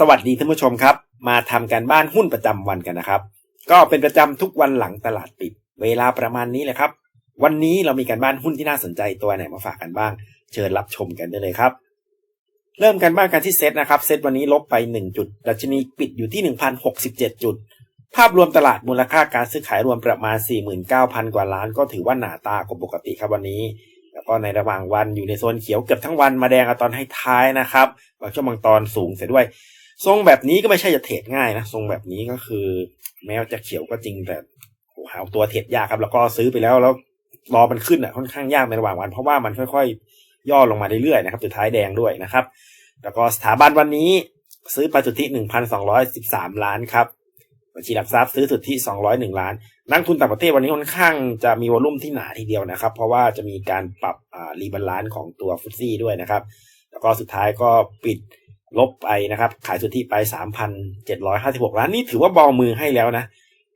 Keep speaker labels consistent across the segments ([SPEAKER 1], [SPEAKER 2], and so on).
[SPEAKER 1] สวัสดีท่านผู้ชมครับ มาทำการบ้านหุ้นประจำวันกันนะครับ ก็เป็นประจำทุกวันหลังตลาดปิด เวลาประมาณนี้แหละครับ วันนี้เรามีการบ้านหุ้นที่น่าสนใจตัวไหนมาฝากกันบ้าง เชิญรับชมกันได้เลยครับ เริ่มกันบ้านกันที่เซตนะครับ เซตวันนี้ลบไป 1 จุด ดัชนีปิดอยู่ที่ 1,067 จุด ภาพรวมตลาดมูลค่าการซื้อขายรวมประมาณ 49,000 กว่าล้าน ก็ถือว่าหนาตากว่าปกติครับวันนี้แล้วก็ในระหว่างวันอยู่ในโซนเขียวเกือบทั้งวันมาแดงอตอนให้ท้ายนะครับบางช่วงบางตอนสูงเสียด้วย ทรงแบบนี้ก็ไม่ใช่จะเทรดง่ายนะทรงแบบนี้ก็คือ แม้ว่าจะเขียวก็จริงแต่โหหาตัวเทรดยากครับ แล้วก็ซื้อไปแล้วแล้วรอมันขึ้นอะค่อนข้างยากในระหว่างวัน เพราะว่ามันค่อยๆ ย่อลงมาเรื่อยๆนะครับสุดท้ายแดงด้วยนะครับ แล้วก็สถาบันวันนี้ซื้อไปสุทธิหนึ่งพันสองร้อยสิบสามล้านครับบัญชีหลักทรัพย์ซื้อสุทธิสองร้อยหนึ่งล้าน นักทุนต่างประเทศวันนี้ค่อนข้างจะมีวอลุ่มที่หนาทีเดียวนะครับ เพราะว่าจะมีการปรับอ่ารีบาลานซ์ของตัวฟุตซี่ด้วยนะครับ แล้วก็สุดท้ายก็ปิด ลบไปนะครับ ขายสุทธิไป3,756ล้านนี่ถือว่าเบามือให้แล้วนะ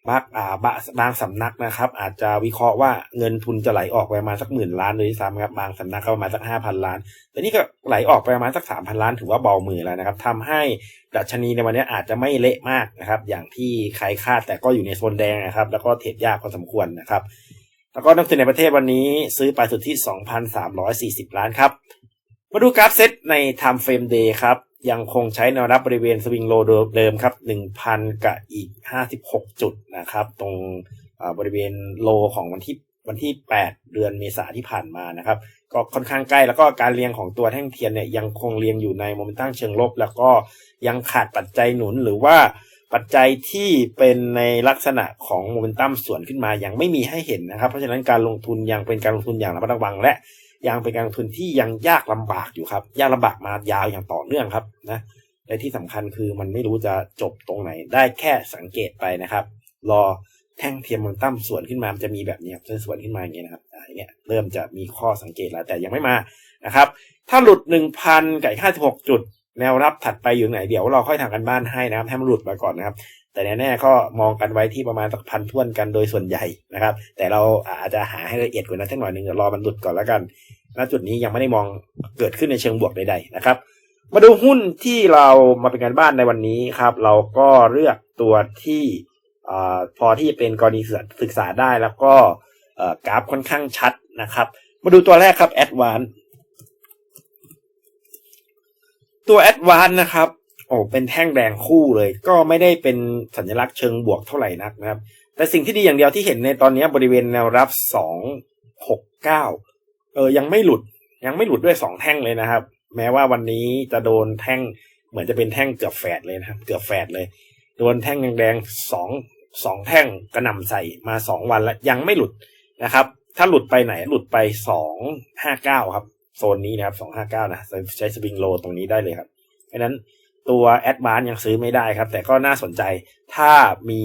[SPEAKER 1] บางอ่าบางบางสำนักนะครับ อาจจะวิเคราะห์ว่าเงินทุนจะไหลออกไปประมาณสักหมื่นล้านเลยด้วยซ้ำครับบางสำนักก็ประมาณสักห้าพันล้าน แต่นี่ก็ไหลออกไปประมาณสักสามพันล้าน ถือว่าเบามือแล้วนะครับทำให้ดัชนีในวันนี้อาจจะไม่เละมากนะครับ อย่างที่ใครคาดแต่ก็อยู่ในโซนแดงนะครับ แล้วก็เทรดยากพอสมควรนะครับ แล้วก็นักทุนในประเทศวันนี้ซื้อไปสุทธิ2,340ล้านครับ มาดูกราฟเซตใน Time Frame Day ครับ ยังคงใช้แนวรับบริเวณสวิงโลเดิมครับ 1,000 กับอีก 56 จุดนะครับ ตรงบริเวณโลของวันที่วันที่ 8 เดือนเมษาที่ผ่านมานะครับ ก็ค่อนข้างใกล้แล้วก็การเรียงของตัวแท่งเทียนเนี่ยยังคงเรียงอยู่ในโมเมนตัมเชิงลบ แล้วก็ยังขาดปัจจัยหนุนหรือว่าปัจจัยที่เป็นในลักษณะของโมเมนตัมส่วนขึ้นมายังไม่มีให้เห็นนะครับ เพราะฉะนั้นการลงทุนยังเป็นการลงทุนอย่างระมัดระวังและ ยังเป็นการลงทุนที่ยังยากลำบากอยู่ครับ ยากลำบากมายาวอย่างต่อเนื่องครับนะและที่สำคัญคือมันไม่รู้จะจบตรงไหนได้แค่สังเกตไปนะครับ รอแท่งเทียมมเมนตั้มส่วนขึ้นมามันจะมีแบบนี้ครับส่วนขึ้นมาอย่างเงี้ยนะครับอย่างเงี้ยเริ่มจะมีข้อสังเกตแล้วแต่ยังไม่มานะครับ ถ้าหลุดหนึ่งพันกับห้าสิบหกจุด แนวรับถัดไปอยู่ไหนเดี๋ยวเราค่อยทำกันบ้านให้นะครับให้มันหลุดมาก่อนนะครับ แต่แน่ๆก็มองกันไว้ที่ประมาณสักพันท่วนกันโดยส่วนใหญ่นะครับ แต่เราอาจจะหาให้ละเอียดกว่านั้นสักหน่อยหนึ่งเดี๋ยวรอมันหลุดก่อนแล้วกันณจุดนี้ยังไม่ได้มองเกิดขึ้นในเชิงบวกใดๆนะครับ มาดูหุ้นที่เรามาเป็นการบ้านในวันนี้ครับ เราก็เลือกตัวที่อพอที่จะเป็นกรณีศึกษาได้แล้วก็กราฟค่อนข้างชัดนะครับ มาดูตัวแรกครับ Advance ตัว Advance นะครับ โอ้เป็นแท่งแดงคู่เลย ก็ไม่ได้เป็นสัญลักษณ์เชิงบวกเท่าไหร่นักนะครับ แต่สิ่งที่ดีอย่างเดียวที่เห็นในตอนนี้บริเวณแนวรับสองหกเก้าเออยังไม่หลุดยังไม่หลุดด้วยสองแท่งเลยนะครับ แม้ว่าวันนี้จะโดนแท่งเหมือนจะเป็นแท่งเกือบแฝดเลยนะครับเกือบแฝดเลย โดนแท่งแดงๆสองสองแท่งกระหน่ำใส่มาสองวันแล้วยังไม่หลุดนะครับ ถ้าหลุดไปไหนหลุดไปสองห้าเก้าครับ โซนนี้นะครับสองห้าเก้านะใช้สวิงโลตรงนี้ได้เลยครับเพราะนั้น ตัวแอดวานยังซื้อไม่ได้ครับ แต่ก็น่าสนใจถ้ามี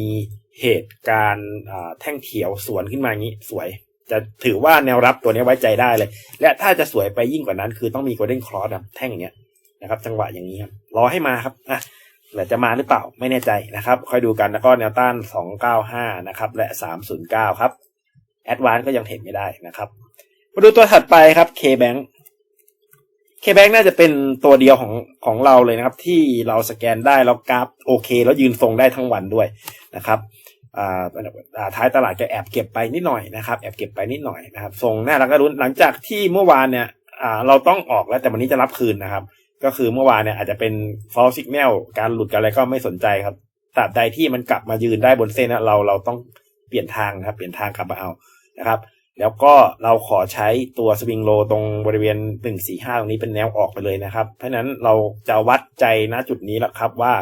[SPEAKER 1] เหตุการณ์แท่งเขียวสวนขึ้นมาอย่างนี้สวย จะถือว่าแนวรับตัวนี้ไว้ใจได้เลย และถ้าจะสวยไปยิ่งกว่านั้น คือต้องมีโกลเด้นคลอสแท่งอย่างเงี้ยนะครับ จังหวะอย่างนี้ครับรอให้มาครับอะแต่จะมาหรือเปล่าไม่แน่ใจนะครับค่อยดูกันแล้วก็แนวต้าน 295 นะครับ และ 309 ครับแอดวานก็ยังเห็นไม่ได้นะครับ มาดูตัวถัดไปครับ K-Bank K-Bank น่าจะเป็นตัวเดียวของของเราเลยนะครับ ที่เราสแกนได้แล้วกราฟโอเค แล้วยืนทรงได้ทั้งวันด้วยนะครับอ่าท้ายตลาดจะแอบเก็บไปนิดหน่อยนะครับแอบเก็บไปนิดหน่อยนะครับทรงน่ารักก็รุ้นหลังจากที่เมื่อวานเนี่ยอ่าเราต้องออกแล้วแต่วันนี้จะรับคืนนะครับ ก็คือเมื่อวานเนี่ยอาจจะเป็น false signal การหลุดกันอะไรก็ไม่สนใจครับตราบใดที่มันกลับมายืนได้บนเส้นนะเราเราต้องเปลี่ยนทางนะครับ เปลี่ยนทางกลับมาเอานะครับ แล้วก็เราขอใช้ตัวสวิงโลตรงบริเวณหนึ่งสี่ห้าตรงนี้เป็นแนวออกไปเลยนะครับ เพราะนั้นเราจะวัดใจณจุดนี้แหละครับว่า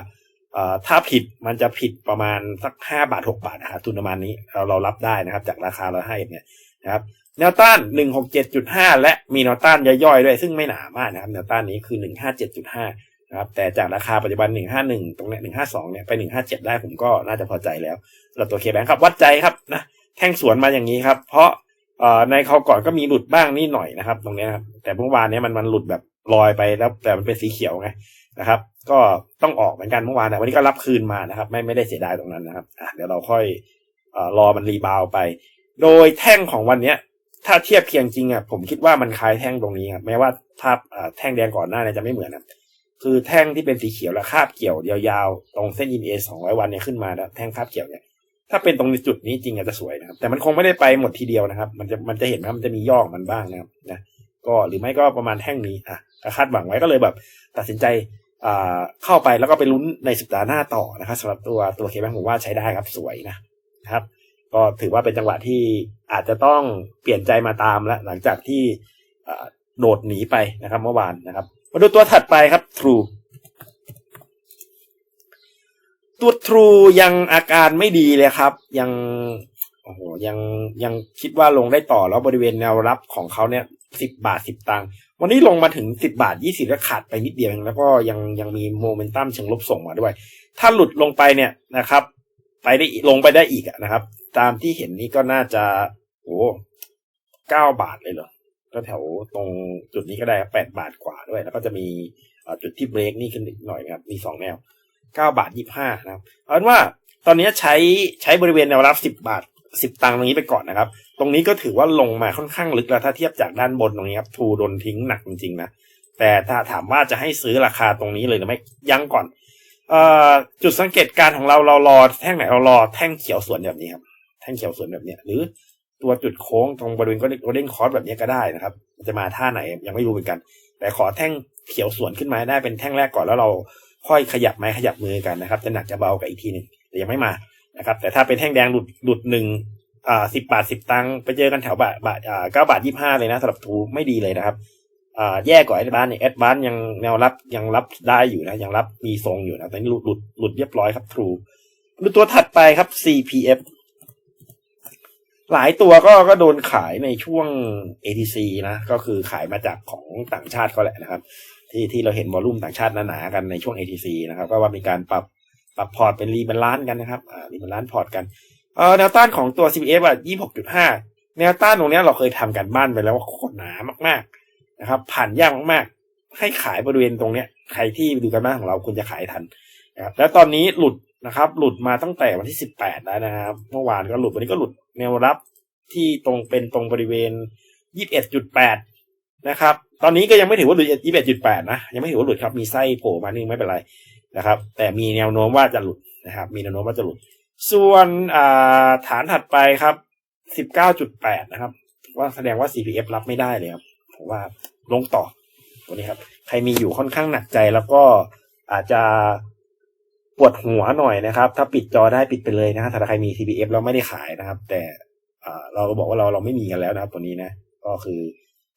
[SPEAKER 1] ถ้าผิดมันจะผิดประมาณสักห้าบาทหกบาทนะครับทุนประมาณนี้เราเรารับได้นะครับ จากราคาเราให้เนี่ยนะครับแนวต้านหนึ่งหกเจ็ดจุดห้าและมีแนวต้านย่อยๆด้วย ซึ่งไม่หนามากนะครับ แนวต้านนี้คือหนึ่งห้าเจ็ดจุดห้านะครับแต่จากราคาปัจจุบันหนึ่งห้าหนึ่งตรงเนี้ยหนึ่งห้าสองเนี่ยไปหนึ่งห้าเจ็ดได้ผมก็น่าจะพอใจแล้วสำหรับตัวเคแบงครับวัดใจครับนะแท่งสวนมาอย่างนี้ครับ เพราะ ในเขาก่อนก็มีหลุดบ้างนิดหน่อยนะครับ ตรงนี้ครับแต่เมื่อวานนี้มันมันหลุดแบบลอยไปแล้ว แต่มันเป็นสีเขียวไงนะครับ ก็ต้องออกเหมือนกันเมื่อวานแต่วันนี้ก็รับคืนมานะครับ ไม่ไม่ได้เสียดายตรงนั้นนะครับเดี๋ยวเราค่อยอรอมันรีบาวไป โดยแท่งของวันเนี้ย ถ้าเทียบเคียงจริงอะผมคิดว่ามันคล้ายแท่งตรงนี้ครับแม้ว่าถ้าแท่งแดงก่อนหน้าเนี่ยจะไม่เหมือนนะคือแท่งที่เป็นสีเขียวและคาบเกี่ยวยาวๆตรงเส้น EMA 200วันเนี่ยขึ้นมาแล้วแท่งคาบเกี่ยวเนี่ย ถ้าเป็นตรงจุดนี้จริงอาจจะสวยนะครับ แต่มันคงไม่ได้ไปหมดทีเดียวนะครับ มันจะมันจะเห็นว่ามันจะมีย่อของมันบ้างนะครับนะก็หรือไม่ก็ประมาณแท่งนี้อะคาดหวังไว้ก็เลยแบบ ตัดสินใจอ่าเข้าไปแล้วก็ไปลุ้นในสัปดาห์หน้าต่อนะครับสำหรับตัวตัวเคแบงผมว่าใช้ได้ครับสวยนะครับ ก็ถือว่าเป็นจังหวะที่อาจจะต้องเปลี่ยนใจมาตามแล้วหลังจากที่โดดหนีไปนะครับ เมื่อวานนะครับ มาดูตัวถัดไปครับ True ตัว True ยังอาการไม่ดีเลยครับ ยังโอ้โหยังยังคิดว่าลงได้ต่อแล้วบริเวณแนวรับของเขาเนี่ยสิบบาทสิบตังค์วันนี้ลงมาถึงสิบบาทยี่สิบแล้วขาดไปนิดเดียวแล้วก็ยังยังมีโมเมนตัมเชิงลบส่งมาด้วย ถ้าหลุดลงไปเนี่ยนะครับ ไปได้ลงไปได้อีกนะครับ ตามที่เห็นนี่ก็น่าจะโอ้เก้าบาทเลยเหรอก็แถวตรงจุดนี้ก็ได้แปดบาทกว่าด้วย แล้วก็จะมีจุดที่เบรกนี่ขึ้นหน่อยนะครับ มีสองแนว เก้าบาทยี่ห้านะครับเอาเป็นว่าตอนนี้ใช้ใช้บริเวณแนวรับสิบบาทสิบตังค์ตรงนี้ไปก่อนนะครับ ตรงนี้ก็ถือว่าลงมาค่อนข้างลึกแล้วถ้าเทียบจากด้านบนตรงนี้ครับทูโดนทิ้งหนักจริงๆนะแต่ถ้าถามว่าจะให้ซื้อราคาตรงนี้เลยหรือไม่ยังก่อนเอ่อจุดสังเกตการของเราเรารอแท่งไหนเรารอแท่งเขียวสวนแบบนี้ครับแท่งเขียวสวนแบบนี้หรือตัวจุดโค้งตรงบริเวณก็เด้งคอร์สแบบนี้ก็ได้นะครับจะมาท่าไหนยังไม่รู้เหมือนกัน แต่ขอแท่งเขียวสวนขึ้นมาได้เป็นแท่งแรกก่อนแล้วเรา ค่อยขยับไม้ขยับมือกันนะครับ จะหนักจะเบากับอีกทีหนึ่งแต่ยังไม่มานะครับ แต่ถ้าเป็นแท่งแดงหลุดหลุดหนึ่งอ่าสิบบาทสิบตังค์ไปเจอกันแถวบาทบาทอ่าเก้าบาทยี่ห้าเลยนะสำหรับทูไม่ดีเลยนะครับอ่าแย่กว่าแอดบานเนี่ยแอดบานยังแนวรับยังรับได้อยู่นะยังรับมีทรงอยู่นะแต่นี่หลุดหลุดหลุดเรียบร้อยครับทูดูตัวถัดไปครับ CPF หลายตัวก็ก็โดนขายในช่วง ATC นะ ก็คือขายมาจากของต่างชาติก็แหละนะครับ ที่ที่เราเห็นวอลุ่มต่างชาติหนาๆกันในช่วง ATC นะครับ ก็ว่ามีการปรับปรับพอร์ตเป็นรีบาลานซ์กันนะครับอ่ารีบาลานซ์พอร์ตกันเออแนวต้านของตัว CPF อะยี่หกจุดห้าแนวต้านตรงนี้เราเคยทำกันบ้านไปแล้วว่าโคตรหนามากๆนะครับ ผ่านยากมากๆ ให้ขายบริเวณตรงเนี้ยใครที่ดูกันบ้านของเราคุณจะขายทันนะครับแล้วตอนนี้หลุดนะครับ หลุดมาตั้งแต่วันที่สิบแปดแล้วนะครับเมื่อวานก็หลุดวันนี้ก็หลุดแนวรับที่ตรงเป็นตรงบริเวณยี่สิบเอ็ดจุดแปด นะครับ ตอนนี้ก็ยังไม่ถือว่าหลุดยี่สิบเอ็ดจุดแปดนะ ยังไม่ถือว่าหลุดครับ มีไส้โผล่มานึงไม่เป็นไรนะครับ แต่มีแนวโน้มว่าจะหลุดนะครับ มีแนวโน้มว่าจะหลุด ส่วนฐานถัดไปครับ19.8นะครับ ว่าแสดงว่า CPF รับไม่ได้เลยครับ ผมว่าลงต่อตัวนี้ครับ ใครมีอยู่ค่อนข้างหนักใจแล้วก็อาจจะปวดหัวหน่อยนะครับ ถ้าปิดจอได้ปิดไปเลยนะถ้าใครมี CPF แล้วไม่ได้ขายนะครับ แต่เราบอกว่าเราเราไม่มีกันแล้วนะครับ ตัวนี้นะ ก็คือ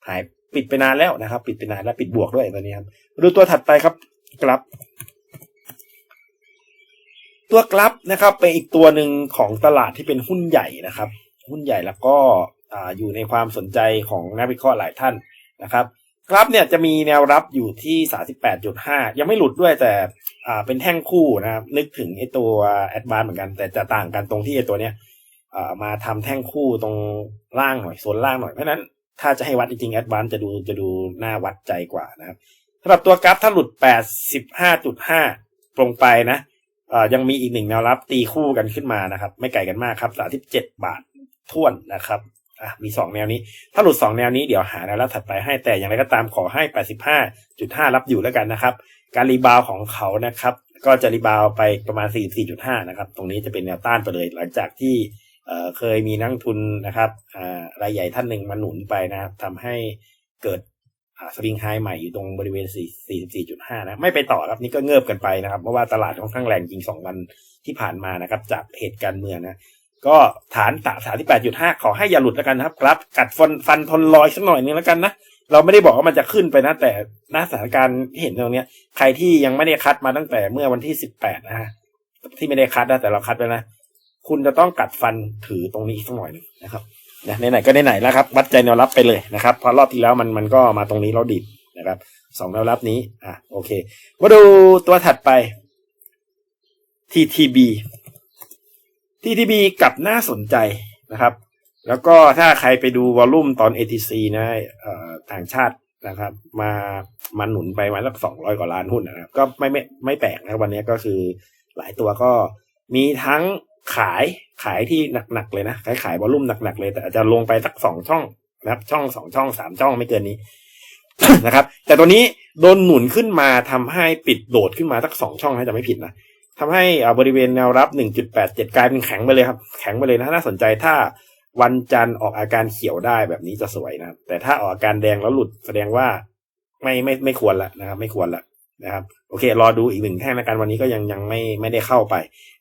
[SPEAKER 1] หาย ปิดไปนานแล้วนะครับ ปิดไปนานแล้วปิดบวกด้วยตัวนี้ครับดูตัวถัดไปครับกลับตัวกราฟนะครับ เป็นอีกตัวหนึ่งของตลาดที่เป็นหุ้นใหญ่นะครับ หุ้นใหญ่แล้วก็อยู่ในความสนใจของนักวิเคราะห์หลายท่านนะครับกราฟเนี่ยจะมีแนวรับอยู่ที่ 38.5 ยังไม่หลุดด้วยแต่เป็นแท่งคู่นะครับ นึกถึงไอ้ตัวแอดวานเหมือนกัน แต่จะต่างกันตรงที่ไอ้ตัวเนี้ยมาทำแท่งคู่ตรงล่างหน่อยโซนล่างหน่อยเพราะนั้น ถ้าจะให้วัดจริงๆแอดวานจะดูจะดูหน้าวัดใจกว่านะครับสำหรับตัวกราฟถ้าหลุด 85.5 ตรงไปนะยังมีอีกหนึ่งแนวรับตีคู่กันขึ้นมานะครับ ไม่ไกลกันมากครับสามที่เจ็ดบาทท่วนนะครับอะมีสองแนวนี้ ถ้าหลุดสองแนวนี้เดี๋ยวหาแนวรับถัดไปให้แต่อย่างไรก็ตามขอให้แปดสิบห้าจุดห้ารับอยู่แล้วกันนะครับ การรีบาวของเขานะครับ ก็จะรีบาวไปประมาณสี่สี่จุดห้านะครับ ตรงนี้จะเป็นแนวต้านไปเลย หลังจากที่ เคยมีนักทุนนะครับรายใหญ่ท่านหนึ่งมาหนุนไปนะครับทำให้เกิดสวิงไฮใหม่อยู่ตรงบริเวณ 44.5 นะ ไม่ไปต่อครับนี่ก็เงิบกันไปนะครับ เพราะว่าตลาดค่อนข้างแรงจริง 2 วันที่ผ่านมานะครับ จากเหตุการเมืองนะ ก็ฐานตฐานที่ 8.5 ขอให้อย่าหลุดแล้วกันนะครับครับ กัดฟันฟันทนลอยสักหน่อยนึงแล้วกันนะ เราไม่ได้บอกว่ามันจะขึ้นไปนะ แต่หน้าสถานการณ์ที่เห็นตรงนี้ใครที่ยังไม่ได้คัดมาตั้งแต่เมื่อวันที่ 18 นะฮะที่ไม่ได้คัดนะแต่เราคัดไปนะ คุณจะต้องกัดฟันถือตรงนี้สักหน่อยนึงนะครับนะไหนๆก็ไหนๆแล้วครับ วัดใจแนวรับไปเลยนะครับเพราะรอบที่แล้วมันมันก็มาตรงนี้เราดิบนะครับสองแนวรับนี้อะโอเค มาดูตัวถัดไป TTB TTB กับน่าสนใจนะครับ แล้วก็ถ้าใครไปดูวอลลุ่มตอน ATC นะเอ่อต่างชาตินะครับ มามาหนุนไปมาสักสองร้อยกว่าล้านหุ้นนะครับ ก็ไม่ไม่ไม่แปลกนะครับวันนี้ก็คือหลายตัวก็มีทั้ง ขายขายที่หนักๆเลยนะขายขายวอลุ่มหนักๆเลย แต่อาจจะลงไปสักสองช่องนะครับ ช่องสองช่องสามช่องไม่เกินนี้นะครับ แต่ตัวนี้โดนหนุนขึ้นมาทำให้ปิดโดดขึ้นมาสักสองช่องนะจะไม่ผิดนะทำให้อ่าบริเวณแนวรับ 1.87 กลายเป็นแข็งไปเลยครับ แข็งไปเลยนะน่าสนใจถ้าวันจันทร์ออกอาการเขียวได้แบบนี้จะสวยนะแต่ถ้าออกอาการแดงแล้วหลุดแสดงว่าไม่ไม่ไม่ควรละนะครับ ไม่ควรละ นะครับโอเค รอดูอีกหนึ่งแท่งในการวันนี้ก็ยังยังไม่ไม่ได้เข้าไป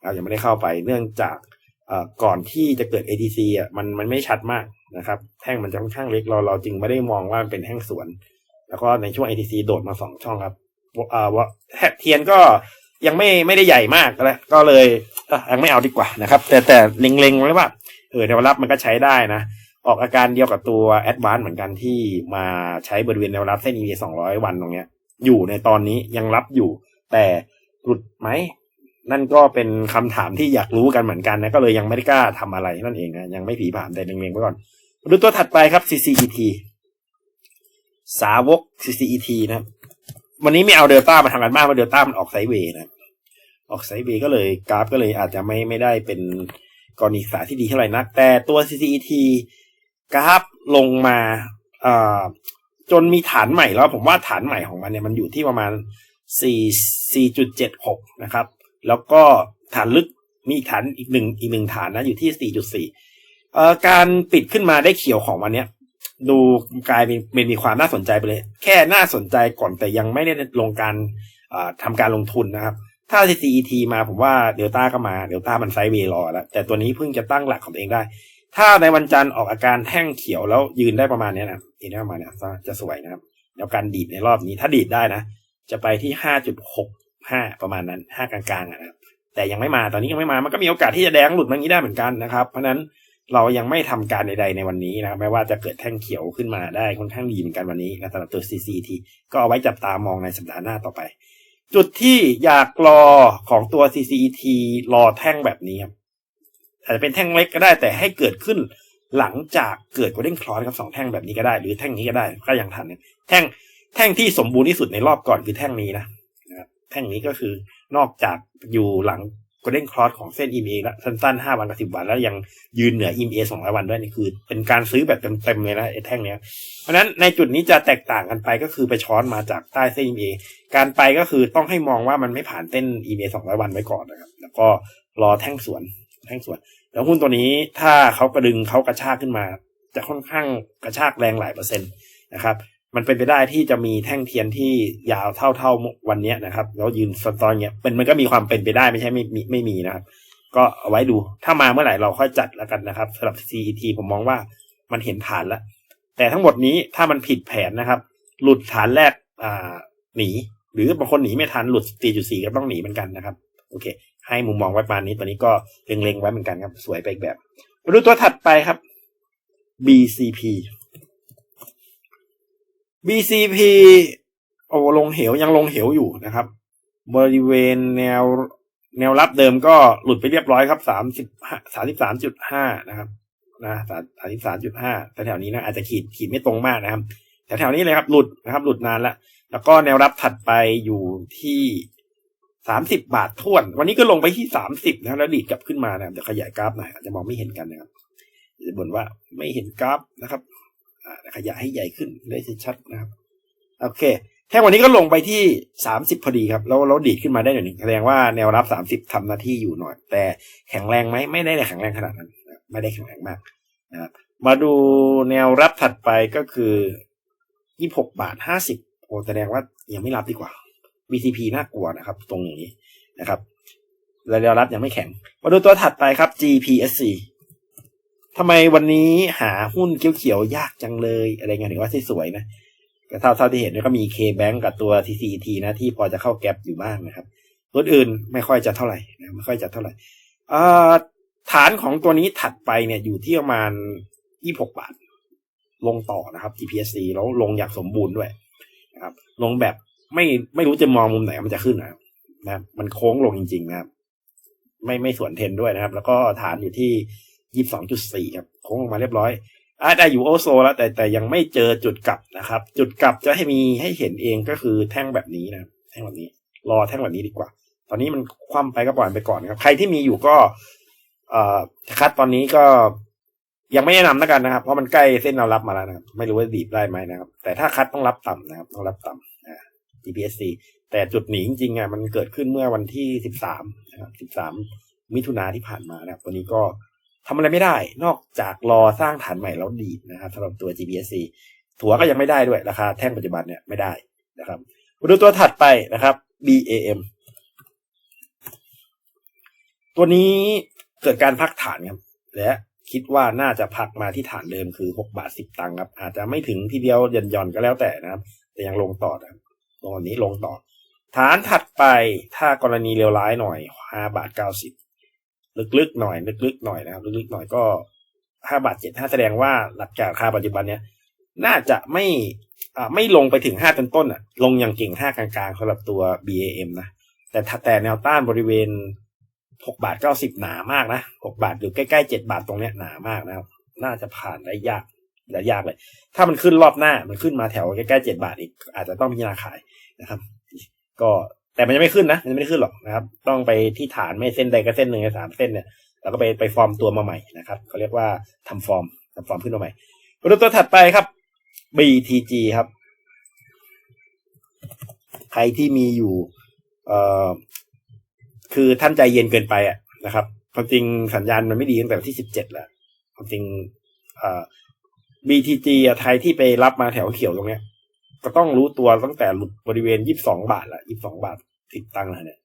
[SPEAKER 1] เรายังไม่ได้เข้าไป เนื่องจากก่อนที่จะเกิด ATC อะมันมันไม่ชัดมากนะครับ แท่งมันจะค่อนข้างเล็กเราเราจึงไม่ได้มองว่ามันเป็นแท่งสวน แล้วก็ในช่วง ATC โดดมาสองช่องครับอ่าว่าเทียนก็ยังไม่ไม่ได้ใหญ่มากแล้วก็เลยยังไม่เอาดีกว่านะครับ แต่แต่เล็งๆไว้ว่าเออแนวรับมันก็ใช้ได้นะ ออกอาการเดียวกับตัว Advance เหมือนกันที่มาใช้บริเวณแนวรับเส้น EMA 200 วันตรงเนี้ย อยู่ในตอนนี้ยังรับอยู่ แต่หลุดไหมนั่นก็เป็นคำถามที่อยากรู้กันเหมือนกันนะก็เลยยังไม่ได้กล้าทำอะไรนั่นเองนะยังไม่ผีผ่านแต่เล็งๆไว้ก่อนมาดูตัวถัดไปครับ CCET สาวก CCET นะวันนี้ไม่เอาเดลต้ามาทำกันมากเพราะเดลต้ามันออกไซเวย์นะออกไซเวย์ก็เลยกราฟก็เลยอาจจะไม่ไม่ได้เป็นกรณีศึกษาที่ดีเท่าไหร่นัก แต่ตัว CCET กราฟลงมาอ่า จนมีฐานใหม่แล้วผมว่าฐานใหม่ของมันเนี่ยมันอยู่ที่ประมาณ 4 4.76 นะครับ แล้วก็ฐานลึกมีฐานอีกหนึ่งอีกหนึ่งฐานนะอยู่ที่ 4.4เอ่อการปิดขึ้นมาได้เขียวของวันเนี้ยดูกลายเป็นเป็นมีความน่าสนใจไปเลย แค่น่าสนใจก่อนแต่ยังไม่ได้ลงการอ่าทำการลงทุนนะครับ ถ้า CCET มาผมว่าเดลต้าก็มาเดลต้ามันไซด์เวย์รอแล้ว แต่ตัวนี้เพิ่งจะตั้งหลักของตัวเองได้ ถ้าในวันจันทร์ออกอาการแท่งเขียวแล้วยืนได้ประมาณนี้นะยืนได้ประมาณเนี้ยจะสวยนะครับแล้วการดีดในรอบนี้ถ้าดีดได้นะ จะไปที่5.65ประมาณนั้น5กลางๆนะครับแต่ยังไม่มาตอนนี้ยังไม่มามันก็มีโอกาสที่จะแดงหลุดมางี้ได้เหมือนกันนะครับ เพราะนั้นเรายังไม่ทำการใด ๆในวันนี้นะครับไม่ว่าจะเกิดแท่งเขียวขึ้นมาได้ค่อนข้างดีเหมือนกันวันนี้นะสำหรับตัว CCT ก็เอาไว้จับตามองในสัปดาห์หน้าต่อไป จุดที่อยากรอของตัว CCET รอแท่งแบบนี้ครับ อาจจะเป็นแท่งเล็กก็ได้แต่ให้เกิดขึ้นหลังจากเกิด golden cross ครับสองแท่งแบบนี้ก็ได้ หรือแท่งนี้ก็ได้ก็ยังทันเนี่ยแท่งแท่งที่สมบูรณ์ที่สุดในรอบก่อนคือแท่งนี้นะครับแท่งนี้ก็คือนอกจากอยู่หลัง golden cross ของเส้น EMA แล้วสั้นๆ5วันกับ10วัน แล้วยังยืนเหนือ EMA 200วันด้วยนี่คือ เป็นการซื้อแบบเต็มๆเลยนะไอ้แท่งเนี้ย เพราะนั้นในจุดนี้จะแตกต่างกันไปก็คือไปช้อนมาจากใต้เส้น EMA การไปก็คือต้องให้มองว่ามันไม่ผ่านเส้น EMA 200วันไว้ก่อนนะครับ แล้วก็รอแท่งสวน แท่งส่วน แล้วหุ้นตัวนี้ถ้าเขากระดึงเขากระชากขึ้นมา จะค่อนข้างกระชากแรงหลายเปอร์เซ็นต์นะครับ มันเป็นไปได้ที่จะมีแท่งเทียนที่ยาวเท่าเท่าวันนี้นะครับ แล้วยืนสตอนเนี้ยเป็นมันก็มีความเป็นไปได้ไม่ใช่ไม่ไม่ไม่มีนะครับก็เอาไว้ดู ถ้ามาเมื่อไหร่เราค่อยจัดแล้วกันนะครับสำหรับ CET ผมมองว่ามันเห็นฐานแล้ว แต่ทั้งหมดนี้ถ้ามันผิดแผนนะครับ หลุดฐานแรกอ่าหนี หรือบางคนหนีไม่ทันหลุด 4.4 ก็ต้องหนีเหมือนกันนะครับ โอเค ให้มุมมองไว้ประมาณนี้ตัวนี้ก็เล็งๆไว้เหมือนกันครับ สวยไปอีกแบบมาดูตัวถัดไปครับ BCP BCP โอ้ลงเหวยังลงเหวอยู่นะครับ บริเวณแนวแนวรับเดิมก็หลุดไปเรียบร้อยครับสามสิบสามสิบสามจุดห้านะครับนะสามสิบสามจุดห้าแถวๆนี้นะอาจจะขีดขีดไม่ตรงมากนะครับแถวๆนี้เลยครับหลุดนะครับ หลุดนานล้วแล้วก็แนวรับถัดไปอยู่ที่ สามสิบบาทท่วน วันนี้ก็ลงไปที่สามสิบนะแล้วดีดกลับขึ้นมานะเดี๋ยวขยายกราฟหน่อยอาจจะมองไม่เห็นกันนะครับจะบ่นว่าไม่เห็นกราฟนะครับขยายให้ใหญ่ขึ้นได้ชัดนะครับ โอเคแท่งวันนี้ก็ลงไปที่สามสิบพอดีครับ แล้วเราดีดขึ้นมาได้หน่อยหนึ่งแสดงว่าแนวรับสามสิบทำหน้าที่อยู่หน่อย แต่แข็งแรงไหมไม่ได้แข็งแรงขนาดนั้น ไม่ได้แข็งแรงมากนะครับมาดูแนวรับถัดไปก็คือยี่หกบาทห้าสิบโอ้แสดงว่ายังไม่รับดีกว่า VCP น่ากลัวนะครับ ตรงนี้นะครับแล้วแนวรับยังไม่แข็ง มาดูตัวถัดไปครับ GPSC ทำไมวันนี้หาหุ้นเขียวๆยากจังเลยอะไรเงี้ยถึงว่าสวยนะแต่เท่าเท่าที่เห็นก็มี K-Bank กับตัว TCET นะที่พอจะเข้าแก็บอยู่บ้างนะครับตัวอื่นไม่ค่อยจะเท่าไหร่นะไม่ค่อยจะเท่าไหร่ฐานของตัวนี้ถัดไปเนี่ยอยู่ที่ประมาณ 26 บาท ลงต่อนะครับ GPSC แล้วลงอย่างสมบูรณ์ด้วยนะครับลงแบบ ไม่ไม่รู้จะมองมุมไหนมันจะขึ้นนะครับนะมันโค้งลงจริง ๆ นะครับ ไม่ไม่สวนเทนด้วยนะครับ แล้วก็ฐานอยู่ที่ยี่สิบสองจุดสี่ครับ โค้งลงมาเรียบร้อยอาจจะอยู่โอโซแล้วแต่แต่ยังไม่เจอจุดกลับนะครับ จุดกลับจะให้มีให้เห็นเองก็คือแท่งแบบนี้นะแท่งแบบนี้ รอแท่งแบบนี้ดีกว่า ตอนนี้มันคว่ำไปก็ปล่อยไปก่อนครับ ใครที่มีอยู่ก็เอ่อคัดตอนนี้ก็ยังไม่แนะนำแล้วกันนะครับ เพราะมันใกล้เส้นแนวรับมาแล้วนะไม่รู้ว่าดีบได้ไหมนะครับ แต่ถ้าคัดต้องรับต่ำนะครับ ต้องรับต่ำอ่า GPSC แต่จุดหนีจริงๆอะมันเกิดขึ้นเมื่อวันที่สิบสามนะครับสิบสามมิถุนาที่ผ่านมานะครับวันนี้ก็ทำอะไรไม่ได้ นอกจากรอสร้างฐานใหม่แล้วดีดนะครับสำหรับตัว GPSC ถัวก็ยังไม่ได้ด้วยราคาแท่งปัจจุบันเนี่ยไม่ได้นะครับมาดูตัวถัดไปนะครับ BAM ตัวนี้เกิดการพักฐานครับและคิดว่าน่าจะพักมาที่ฐานเดิมคือหกบาทสิบตังค์ครับ อาจจะไม่ถึงทีเดียวยันย่อนก็แล้วแต่นะครับ แต่ยังลงต่อนะครับ ตรงนี้ลงต่อ ฐานถัดไปถ้ากรณีเลวร้ายหน่อยห้าบาทเก้าสิบลึกๆหน่อยลึกๆหน่อยนะครับลึกๆหน่อยก็ห้าบาทเจ็ดห้าแสดงว่าหลักจากราคาปัจจุบันเนี้ยน่าจะไม่อ่าไม่ลงไปถึงห้าต้นต้นอะ ลงอย่างเก่งห้ากลางๆสำหรับตัว BAM นะแต่แต่แนวต้านบริเวณหกบาทเก้าสิบหนามากนะหกบาทอยู่ใกล้ๆเจ็ดบาทตรงเนี้ยหนามากนะครับ น่าจะผ่านได้ยาก และยากเลย ถ้ามันขึ้นรอบหน้ามันขึ้นมาแถวใกล้ๆเจ็ดบาทอีกอาจจะต้องพิจารณาขายนะครับ ก็แต่มันยังไม่ขึ้นนะมันยังไม่ได้ขึ้นหรอกนะครับ ต้องไปที่ฐานไม่เส้นใดก็เส้นหนึ่งในสามเส้นเนี่ยแล้วก็ไปไปฟอร์มตัวมาใหม่นะครับเขาเรียกว่าทำฟอร์มทำฟอร์มขึ้นมาใหม่มาดูตัวถัดไปครับ BTG ครับ ใครที่มีอยู่ เอ่อ คือท่านใจเย็นเกินไปอะนะครับความจริงสัญญาณมันไม่ดีตั้งแต่วันที่สิบเจ็ดแล้วความจริง เอ่อ BTG อะไทยที่ไปรับมาแถวเขียวตรงเนี้ย ก็ต้องรู้ตัวตั้งแต่หลุดบริเวณยี่สิบสองบาทละยี่สิบสองบาทติดตังค์ล้วเนี่ย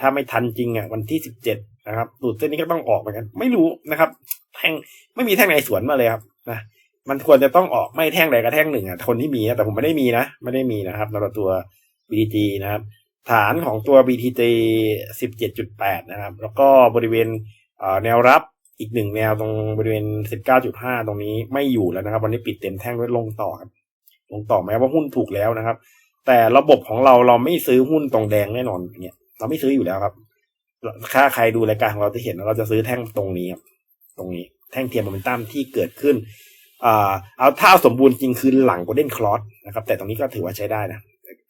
[SPEAKER 1] ถ้าไม่ทันจริงอะวันที่สิบเจ็ดนะครับหลุดเส้นนี้ก็ต้องออกเหมือนกัน ไม่รู้นะครับ แท่งไม่มีแท่งไหนสวนมาเลยครับนะมันควรจะต้องออกไม่แท่งใดก็แท่งหนึ่งอะคนที่มีนะแต่ผมไม่ได้มีนะไม่ได้มีนะครับสำหรับตัว BTG นะครับ ฐานของตัว BTG 17.8 นะครับ แล้วก็บริเวณแนวรับ อีกหนึ่งแนวตรงบริเวณ 19.5 ตรงนี้ไม่อยู่แล้วนะครับ วันนี้ปิดเต็มแท่งด้วยลงต่อครับ ลงต่อแม้ว่าหุ้นถูกแล้วนะครับ แต่ระบบของเราเราไม่ซื้อหุ้นตรงแดงแน่นอนเนี่ยเราไม่ซื้ออยู่แล้วครับถ้าใครดูรายการของเราจะเห็นเราจะซื้อแท่งตรงนี้ครับตรงนี้แท่งเทียมโมเมนตัมที่เกิดขึ้นเอาถ้าเอาสมบูรณ์จริงคือหลังโกลเด้นคลอสนะครับ แต่ตรงนี้ก็ถือว่าใช้ได้นะ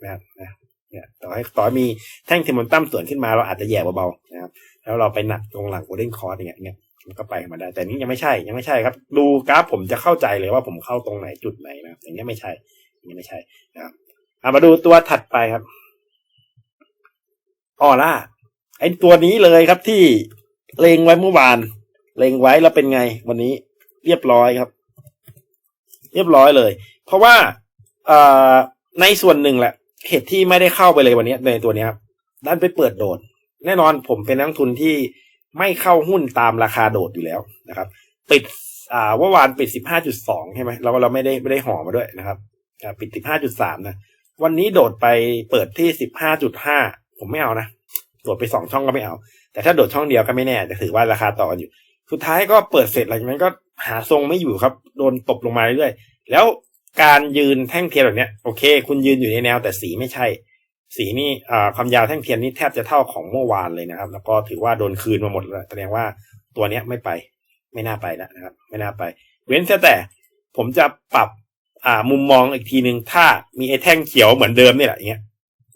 [SPEAKER 1] นะครับนะเนี่ยต่อให้ต่อมีแท่งเทมอนตัมส่วนขึ้นมาเราอาจจะแย่เบาๆนะครับแล้วเราไปหนักตรงหลังโกลเด้นคอร์สอย่างเงี้ย มันก็ไปมาได้ แต่นี้ยังไม่ใช่ ยังไม่ใช่ครับ ดูกราฟผมจะเข้าใจเลยว่าผมเข้าตรงไหนจุดไหนนะอย่างเงี้ไม่ใช่อย่างเงี้ไม่ใช่นะครับเอามาดูตัวถัดไปครับออร่าไอตัวนี้เลยครับที่เลงไว้เมื่อวาน เลงไว้แล้วเป็นไง วันนี้เรียบร้อยครับ เรียบร้อยเลย เพราะว่าเอ่อในส่วนหนึ่งแหละเหตุที่ไม่ได้เข้าไปเลยวันนี้ในตัวนี้ครับด้านไปเปิดโดด แน่นอนผมเป็นนักทุนที่ ไม่เข้าหุ้นตามราคาโดดอยู่แล้วนะครับ ปิดอ่าว่าวานปิดสิบห้าจุดสองใช่ไหมเราเราไม่ได้ไม่ได้ห่อมาด้วยนะครับปิดสิบห้าจุดสามนะวันนี้โดดไปเปิดที่สิบห้าจุดห้าผมไม่เอานะโดดไปสองช่องก็ไม่เอา แต่ถ้าโดดช่องเดียวก็ไม่แน่จะถือว่าราคาต่อกันอยู่ สุดท้ายก็เปิดเสร็จหลังจากนั้นก็หาทรงไม่อยู่ครับ โดนตบลงมาเรื่อยๆแล้วการยืนแท่งเทียนแบบเนี้ยโอเค คุณยืนอยู่ในแนวแต่สีไม่ใช่ สีนี่ความยาวแท่งเทียนนี่แทบจะเท่าของเมื่อวานเลยนะครับ แล้วก็ถือว่าโดนคืนมาหมดแล้วแสดงว่าตัวเนี้ยไม่ไป ไม่น่าไปแล้วนะครับ ไม่น่าไป เว้นแต่ผมจะปรับอ่ามุมมองอีกทีหนึ่งถ้ามีไอ้แท่งเขียวเหมือนเดิมนี่แหละอย่างเงี้ย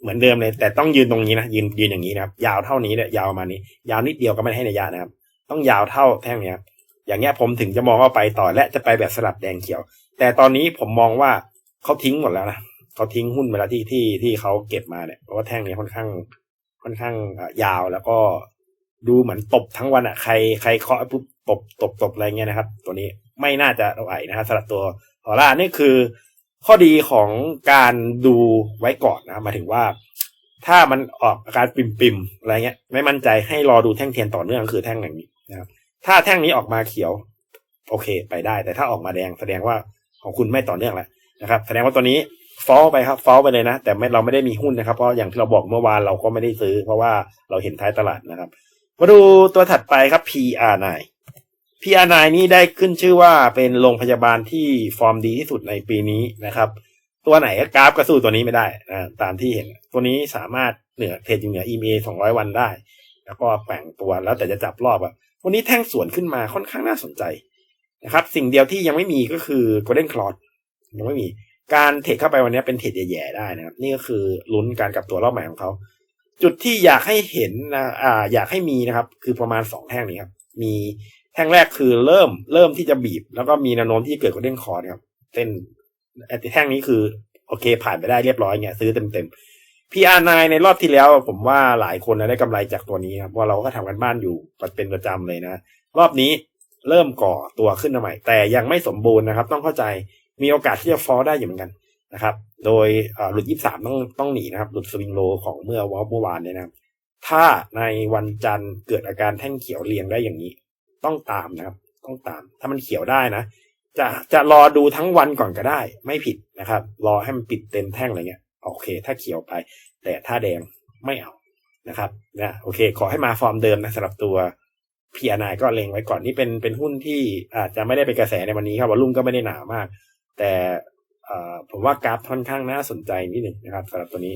[SPEAKER 1] เหมือนเดิมเลย แต่ต้องยืนตรงนี้นะยืนยืนอย่างนี้นะครับ ยาวเท่านี้เนี่ยยาวประมาณนี้ ยาวนิดเดียวก็ไม่ให้ในยะนะครับ ต้องยาวเท่าแท่งเนี้ยอย่างเงี้ยผมถึงจะมองว่าไปต่อและจะไปแบบสลับแดงเขียว แต่ตอนนี้ผมมองว่าเขาทิ้งหมดแล้วนะ เขาทิ้งหุ้นไปแล้วที่ที่ที่เขาเก็บมาเนี่ยเพราะว่าแท่งนี้ค่อนข้างค่อนข้างยาวแล้วก็ดูเหมือนตบทั้งวันอะใครใครเคาะปุ๊บตบตบตบอะไรเงี้ยนะครับ ตัวนี้ไม่น่าจะเอาไหวนะครับสำหรับตัวออร่านี่คือ ข้อดีของการดูไว้ก่อนนะหมายถึงว่า ถ้ามันออกอาการปิมปิมอะไรเงี้ย ไม่มั่นใจให้รอดูแท่งเทียนต่อเนื่องคือแท่งอย่างนี้นะครับ ถ้าแท่งนี้ออกมาเขียว โอเค ไปได้ แต่ถ้าออกมาแดงแสดงว่าของคุณไม่ต่อเนื่องแล้วนะครับ แสดงว่าตัวนี้ ฟอลไปครับฟอลไปเลยนะ แต่เราไม่ได้มีหุ้นนะครับ เพราะอย่างที่เราบอกเมื่อวานเราก็ไม่ได้ซื้อ เพราะว่าเราเห็นท้ายตลาดนะครับ มาดูตัวถัดไปครับ PR9 PR9 นี้ได้ขึ้นชื่อว่าเป็นโรงพยาบาลที่ฟอร์มดีที่สุดในปีนี้นะครับ ตัวไหนกราฟก็สู้ตัวนี้ไม่ได้นะตามที่เห็น ตัวนี้สามารถเหนือเทรดอยู่เหนือ EMA 200 วันได้ แล้วก็แป่งตัวแล้วแต่จะจับรอบอะวันนี้แท่งสวนขึ้นมาค่อนข้างน่าสนใจนะครับ สิ่งเดียวที่ยังไม่มีก็คือ Golden Cloud ยังไม่มี การเทรดเข้าไปวันนี้เป็นเทรดแย่ๆได้นะครับ นี่ก็คือลุ้นการกลับตัวรอบใหม่ของเขา จุดที่อยากให้เห็นนะอ่าอยากให้มีนะครับ คือประมาณสองแท่งนี้ครับ มีแท่งแรกคือเริ่มเริ่มที่จะบีบ แล้วก็มีแนวโน้มที่เกิดกระเด้งคอร์ครับเส้นแท่งนี้คือโอเค ผ่านไปได้เรียบร้อยเนี่ยซื้อเต็มเต็ม PR9 ในรอบที่แล้วผมว่าหลายคนนะได้กำไรจากตัวนี้ครับว่าเราก็ทำกันบ้านอยู่เป็นประจำเลยนะ รอบนี้เริ่มก่อตัวขึ้นมาใหม่ แต่ยังไม่สมบูรณ์นะครับ ต้องเข้าใจ มีโอกาสที่จะฟอลได้อยู่เหมือนกันนะครับ โดยหลุดยี่สามต้องต้องหนีนะครับ หลุดสวิงโลของเมื่อวอลเมื่อวานเนี่ยนะครับ ถ้าในวันจันทร์เกิดอาการแท่งเขียวเรียงได้อย่างนี้ ต้องตามนะครับ ต้องตาม ถ้ามันเขียวได้นะ จะจะรอดูทั้งวันก่อนก็ได้ ไม่ผิดนะครับ รอให้มันปิดเต็มแท่งอะไรเงี้ย โอเค ถ้าเขียวไป แต่ถ้าแดงไม่เอานะครับนะโอเค ขอให้มาฟอร์มเดิมนะสำหรับตัวพีอานก็เล็งไว้ก่อนนี่เป็นเป็นหุ้นที่อาจจะไม่ได้เป็นกระแสในวันนี้ครับวอลุ่มก็ไม่ได้หนามาก แต่ผมว่ากราฟค่อนข้างน่าสนใจนิดหนึ่งนะครับสำหรับตัวนี้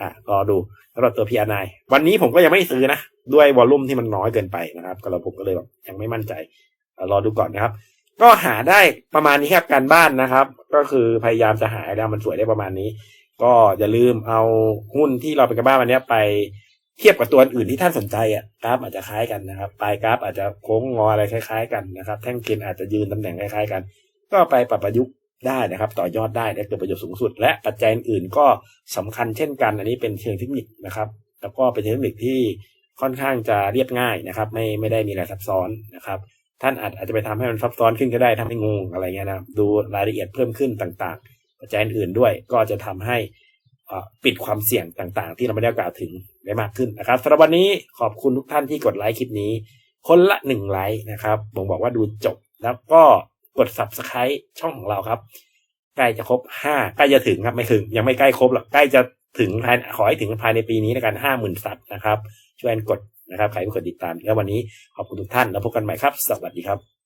[SPEAKER 1] อะรอดูสำหรับตัวพีอานวันนี้ผมก็ยังไม่ซื้อนะ ด้วยวอลลุ่มที่มันน้อยเกินไปนะครับ ก็เราผมก็เลยแบบยังไม่มั่นใจ รอดูก่อนนะครับ ก็หาได้ประมาณนี้ครับการบ้านนะครับ ก็คือพยายามจะหาแล้วมันสวยได้ประมาณนี้ ก็อย่าลืมเอาหุ้นที่เราเป็นกันบ้านวันนี้ไปเทียบกับตัวอื่นที่ท่านสนใจอะกราฟอาจจะคล้ายกันนะครับปลายกราฟอาจจะโค้งงออะไรคล้าย ๆ กันนะครับ แท่งเกณฑ์อาจจะยืนตำแหน่งคล้ายๆกัน ก็ไปปรับประยุกต์ ได้นะครับ ต่อยอดได้ได้เกิดประโยชน์สูงสุด และปัจจัยอื่นก็สำคัญเช่นกัน อันนี้เป็นเชิงเทคนิคนะครับ แล้วก็เป็นเทคนิคที่ค่อนข้างจะเรียบง่ายนะครับ ไม่ไม่ได้มีอะไรซับซ้อนนะครับ ท่านอาจอาจจะไปทำให้มันซับซ้อนขึ้นก็ได้ทำให้งงอะไรเงี้ยนะดูรายละเอียดเพิ่มขึ้นต่างๆ ปัจจัยอื่นด้วยก็จะทำให้ปิดความเสี่ยงต่างๆ ที่เราไม่ได้กล่าวถึงได้มากขึ้นนะครับสำหรับวันนี้ขอบคุณทุกท่านที่กดไลค์คลิปนี้ คนละหนึ่งไลค์นะครับผมบอกว่าดูจบแล้วก็ กด subscribe ช่องของเราครับ ใกล้จะครบห้าใกล้จะถึงครับไม่ถึง ยังไม่ใกล้ครบหรอกใกล้จะถึงภายขอให้ถึงภายในปีนี้ในการห้าหมื่นซับนะครับ ช่วยกดนะครับใครที่กดติดตามแล้ววันนี้ขอบคุณทุกท่านแล้วพบกันใหม่ครับ สวัสดีครับ